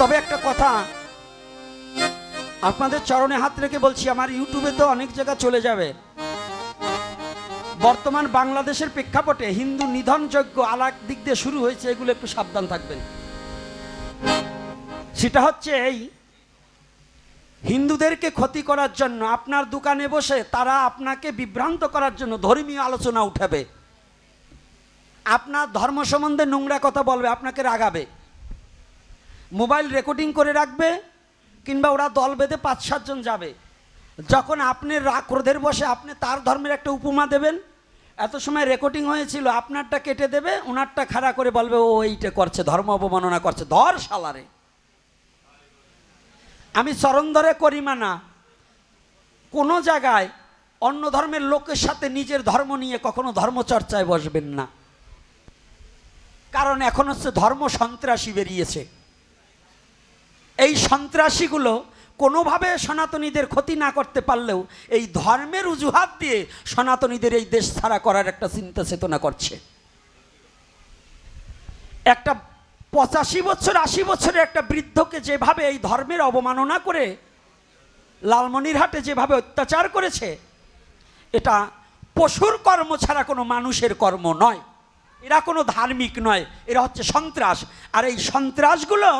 তবে একটা কথা, আপনাদের চরণে হাত রেখে বলছি, আমার ইউটিউবে তো অনেক জায়গা চলে যাবে। বর্তমান বাংলাদেশের প্রেক্ষাপটে হিন্দু নিধনযোগ্য আলাক দিক দিয়ে শুরু হয়েছে, এগুলো একটু সাবধান থাকবেন। সেটা হচ্ছে এই, হিন্দুদেরকে ক্ষতি করার জন্য আপনার দোকানে বসে তারা আপনাকে বিভ্রান্ত করার জন্য ধর্মীয় আলোচনা উঠাবে। আপনার ধর্ম সম্বন্ধে নোংরা কথা বলবে, আপনাকে রাগাবে। মোবাইল রেকর্ডিং করে রাখবে কিংবা ওরা দল বেঁধে পাঁচ সাতজন যাবে। যখন আপনি রাগ ক্রোধের বসে আপনি তার ধর্মের একটা উপমা দেবেন, এত সময় রেকর্ডিং হয়েছিল, আপনারটা কেটে দেবে, ওনারটা খাড়া করে বলবে, ও, এইটা করছে, ধর্ম অবমাননা করছে, ধর সালারে আমি চরণ ধরে করি মানা, কোনো জায়গায় অন্য ধর্মের লোকের সাথে নিজের ধর্ম নিয়ে কখনো ধর্মচর্চায় বসবেন না। কারণ এখন হচ্ছে ধর্ম সন্ত্রাসী বেরিয়েছে। এই সন্ত্রাসীগুলো কোনোভাবে সনাতনীদের ক্ষতি না করতে পারলেও এই ধর্মের অজুহাত দিয়ে সনাতনীদের এই দেশ ছাড়া করার একটা চিন্তা চেতনা করছে। একটা পঁচাশি বছর, আশি বছরের একটা বৃদ্ধকে যেভাবে এই ধর্মের অবমাননা করে, লালমনিরহাটে যেভাবে অত্যাচার করেছে, এটা পশুর কর্ম ছাড়া কোনো মানুষের কর্ম নয়। এরা কোনো ধার্মিক নয়, এরা হচ্ছে সন্ত্রাস। আর এই সন্ত্রাসগুলো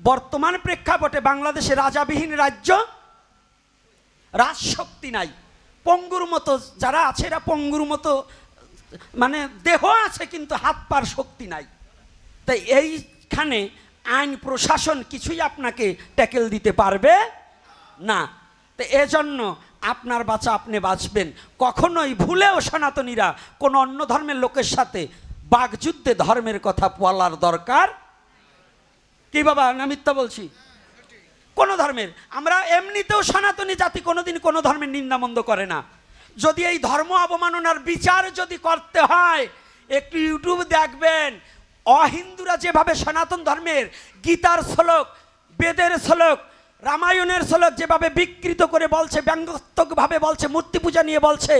বর্তমান প্রেক্ষাপটে বাংলাদেশে রাজাবিহীন রাজ্য, রাজশক্তি নাই। পঙ্গুর মতো যারা আছে, এরা পঙ্গুর মতো মানে দেহ আছে, কিন্তু হাত পার শক্তি নাই। তাই এইখানে আইন প্রশাসন কিছুই আপনাকে ট্যাকেল দিতে পারবে না। তো এজন্য আপনার বাঁচা আপনি বাঁচবেন। কখনোই ভুলেও সনাতনীরা কোনো অন্য ধর্মের লোকের সাথে বাগযুদ্ধে ধর্মের কথা বলার দরকার কি বাবা, না মিথ্যা বলছি? কোনো ধর্মের। আমরা এমনিতেও সনাতনী জাতি কোনোদিন কোনো ধর্মের নিন্দামন্দ করে না। যদি এই ধর্ম অবমাননার বিচার যদি করতে হয়, একটু ইউটিউব দেখবেন, অহিন্দুরা যেভাবে সনাতন ধর্মের গীতার শ্লোক, বেদের শ্লোক, রামায়ণের শ্লোক যেভাবে বিকৃত করে বলছে, ব্যঙ্গাত্মকভাবে বলছে, মূর্তি পূজা নিয়ে বলছে,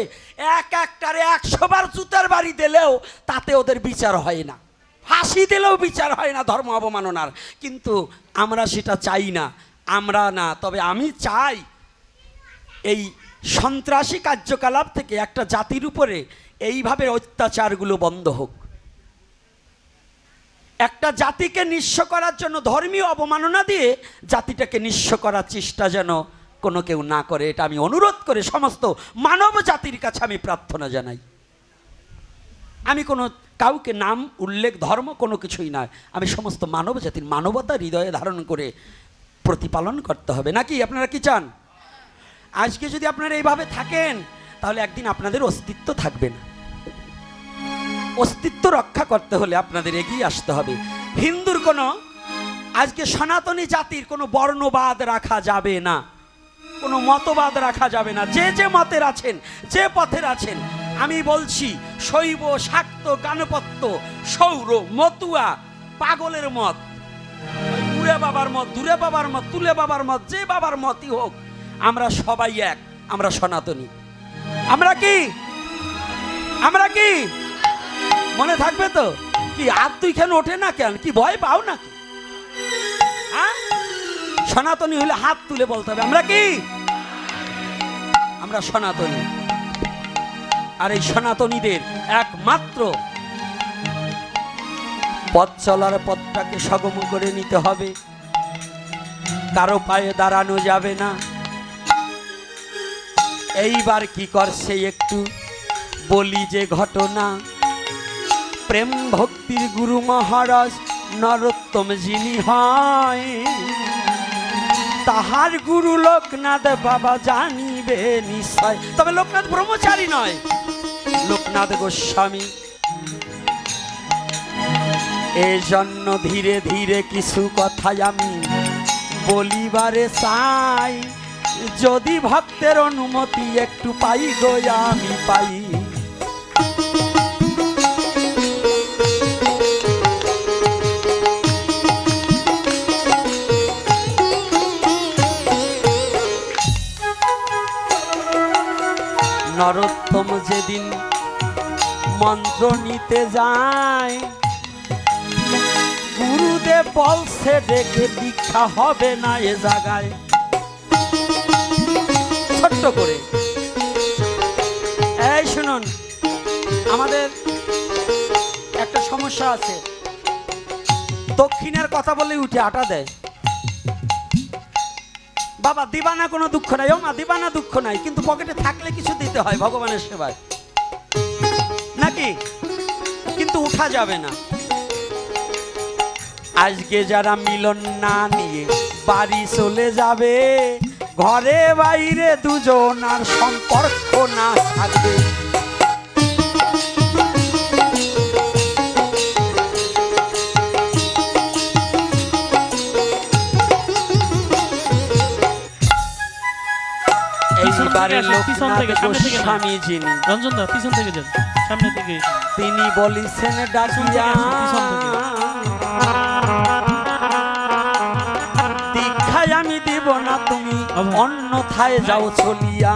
এক একটারে একশোবার জুতার বাড়ি দিলেও তাতে ওদের বিচার হয় না। ফাঁসি দিলেও বিচার হয় না ধর্ম অবমাননার। কিন্তু আমরা সেটা চাই না, আমরা না। তবে আমি চাই এই সন্ত্রাসী কার্যকলাপ থেকে একটা জাতির উপরে এইভাবে অত্যাচারগুলো বন্ধ হোক। একটা জাতিকে নিঃস্ব করার জন্য ধর্মীয় অবমাননা দিয়ে জাতিটাকে নিঃস্ব করার চেষ্টা যেন কোনো কেউ না করে, এটা আমি অনুরোধ করে সমস্ত মানব জাতির কাছে আমি প্রার্থনা জানাই। আমি কোনো কাউকে নাম, উল্লেখ, ধর্ম কোনো কিছুই নয়। আমি সমস্ত মানব জাতির মানবতা হৃদয়ে ধারণ করে প্রতিপালন করতে হবে। নাকি আপনারা কি চান? আজকে যদি আপনারা এইভাবে থাকেন, তাহলে একদিন আপনাদের অস্তিত্ব থাকবে না। অস্তিত্ব রক্ষা করতে হলে আপনাদের এগিয়ে আসতে হবে। হিন্দুর কোনো, আজকে সনাতনী জাতির কোনো বর্ণবাদ রাখা যাবে না। কোনো মতবাদ রাখা যাবে না। যে যে মতের আছেন, যে পথের আছেন আমি বলছি, শৈব শাক্ত গানপত্য, সৌর মতুয়া, পাগলের মত। দূরে বাবার মত, দূরে বাবার মত, তুলে বাবার মত, যে বাবার মতই হোক, আমরা সবাই এক, আমরা সনাতনী। আমরা কি? আমরা কি? মনে থাকবে তো? কি আর তুই কেন ওঠে না কেন? কি ভয় পাও নাকি? হ্যাঁ? সনাতনী হলে হাত তুলে বলতে হবে, আমরা কি? আমরা সনাতনী। আর এই সনাতনীদের একমাত্র। পথ চলার পথটাকে সগম করে নিতে হবে। কারও পায়ে দাঁড়ানো যাবে না। এইবার কি করছে একটু বলি যে ঘটনা। প্রেম ভক্তির গুরু মহারাজ নরোত্তম যিনি হয়, তাহার গুরু লোকনাথ বাবা জানিবে নিশ্চয়। তবে লোকনাথ ব্রহ্মচারী নয়। লোকনাথ গোস্বামী। এজন্য ধীরে ধীরে কিছু কথাই আমি বলিবারে চাই। যদি ভক্তের অনুমতি একটু পাই গো, আমি পাই। নরোত্তম যেদিন মন্ত্র নিতে যায়। গুরুদেব বলছে ডেকে দীক্ষা হবে না এ জায়গায়। ছোট্ট করে। এই শুনুন, আমাদের একটা সমস্যা আছে। দক্ষিণের কথা বলে উঠে আটা দেয়। বাবা, দিবানা কোনো দুঃখ নাই। ও মা দিবানা দুঃখ নাই, কিন্তু পকেটে থাকলে কিছু দিতে হয় ভগবানের সেবায়। নাকি কিন্তু উঠা যাবে না। আজকে যারা মিলন না নিয়ে বাড়ি চলে যাবে ঘরে বাইরে দুজন আর সম্পর্ক না থাকবে। এইবারে পিছন থেকে লোকনাথ থেকে, সামনে থেকে যিনি রঞ্জন দা পিছন থেকে যান। সামনে থেকে তিনি বলিছেন ডাকিয়া দীক্ষায় আমি দিব না তুমি? অন্যথায় যাও চলিয়া।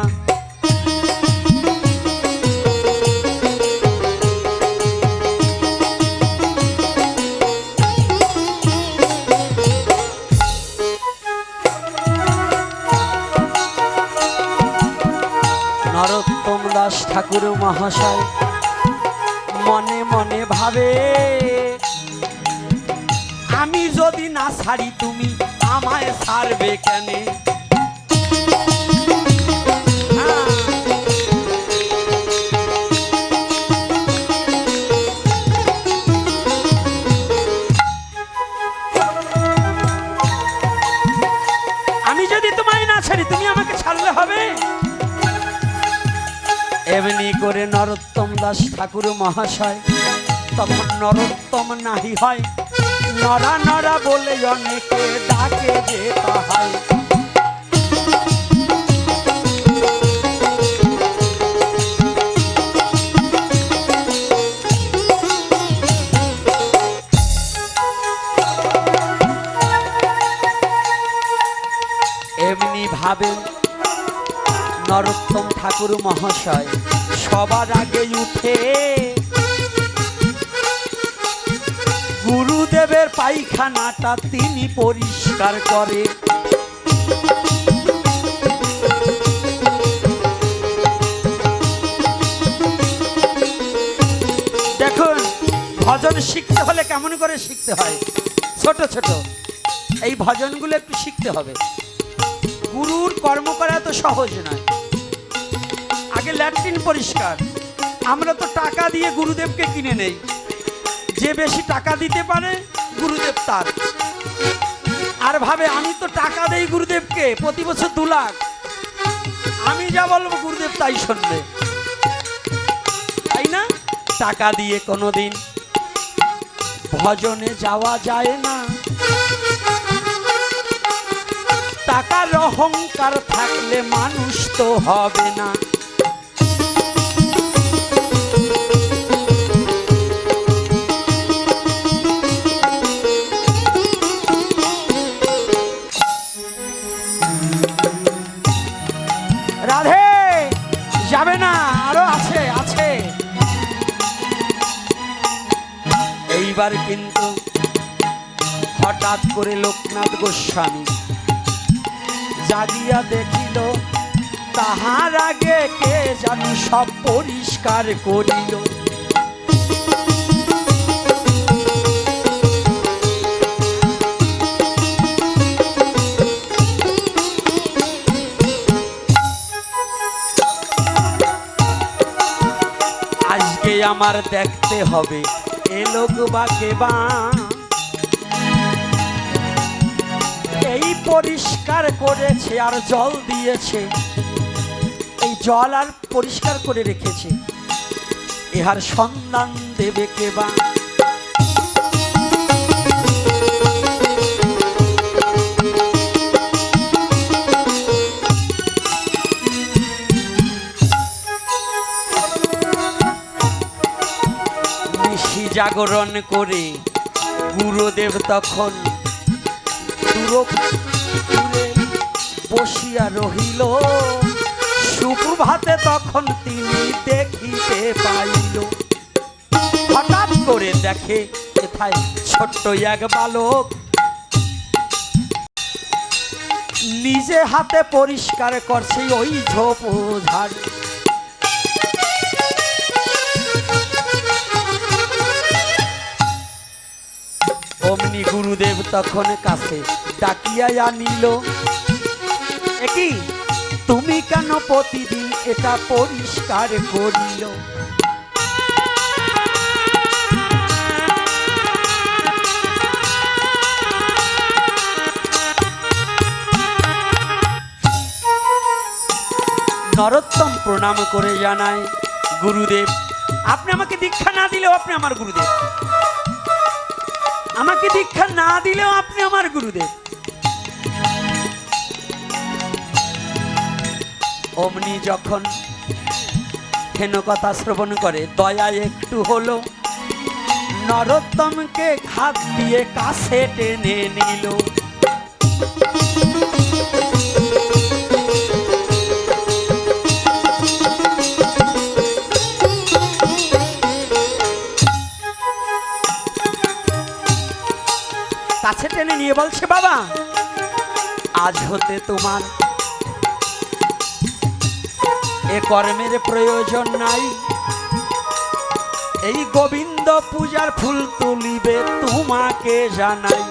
নরোত্তম দাস ঠাকুর মহাশয় মনে মনে ভাবে আমি যদি না ছাড়ি তুমি আমায় ছাড়বে কেন? দাস ঠাকুর মহাশয়, তখন নরোত্তম নাহি হয়। নরা নরা বলে অনেকে ডাকে যে তাহাই। এমনি নরোত্তম ঠাকুর মহাশয় সবার আগে উঠে। গুরুদেবের পায়খানাটা তিনি পরিষ্কার করে। দেখুন, ভজন শিখতে হলে কেমন করে শিখতে হয়? ছোট ছোট। এই ভজনগুলো একটু শিখতে হবে। গুরুর কর্ম করা তো সহজ নয়। আগে ল্যাট্রিন পরিষ্কার। আমরা তো টাকা দিয়ে গুরুদেবকে কিনে নেই। যে বেশি টাকা দিতে পারে, গুরুদেব তার। আর ভাবে, আমি তো টাকা দেই গুরুদেবকে, প্রতি বছর দু লাখ। আমি যা বলব, গুরুদেব তাই শুনবে। তাই না? টাকা দিয়ে কোনোদিন ভজনে যাওয়া যায় না। টাকার অহংকার থাকলে মানুষ তো হবে না। এইবার কিন্তু হঠাৎ করে লোকনাথ গোস্বামী জাগিয়া দেখিল, তাহার আগে কে জানি সব পরিষ্কার করিল। আমার দেখতে হবে। এ লোক বা কে বা এই পরিষ্কার করেছে আর জল দিয়েছে। এই জল আর পরিষ্কার করে রেখেছে। ইহার সন্ধান দেবে কে বা জাগরণ করে গুরুদেব তখন বসিয়া রহিল। সুপ্রভাতে তখন তিনি দেখিতে পাইল। হঠাৎ করে দেখে কোথায় ছোট্ট এক বালক। নিজে হাতে পরিষ্কার করছে ওই ঝোপ ঝাড়ি গুরুদেব তখন কাছে ডাকিয়া আনিল। একই তুমি কেন প্রতিদিন এটা পরিষ্কার করিল? নরোত্তম প্রণাম করে জানায়, গুরুদেব, আপনি আমাকে দীক্ষা না দিলেও আপনি আমার গুরুদেব। আমাকে দীক্ষা না দিলেও আপনি আমার গুরুদেব। অমনি যখন হেন কথা শ্রবণ করে, দয়া একটু হলো। নরোত্তমকে ঘাত দিয়ে কাছে টেনে নিল। কাছে নিয়ে বলছে, বাবা, আজ হতে তোমার এ কর্মের প্রয়োজন নাই। এই গোবিন্দ পূজার ফুল তুলিবে, তোমাকে জানাই।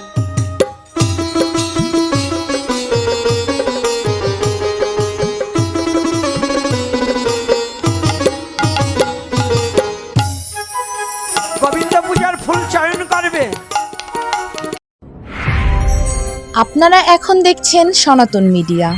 আপনারা এখন দেখছেন সনাতন মিডিয়া।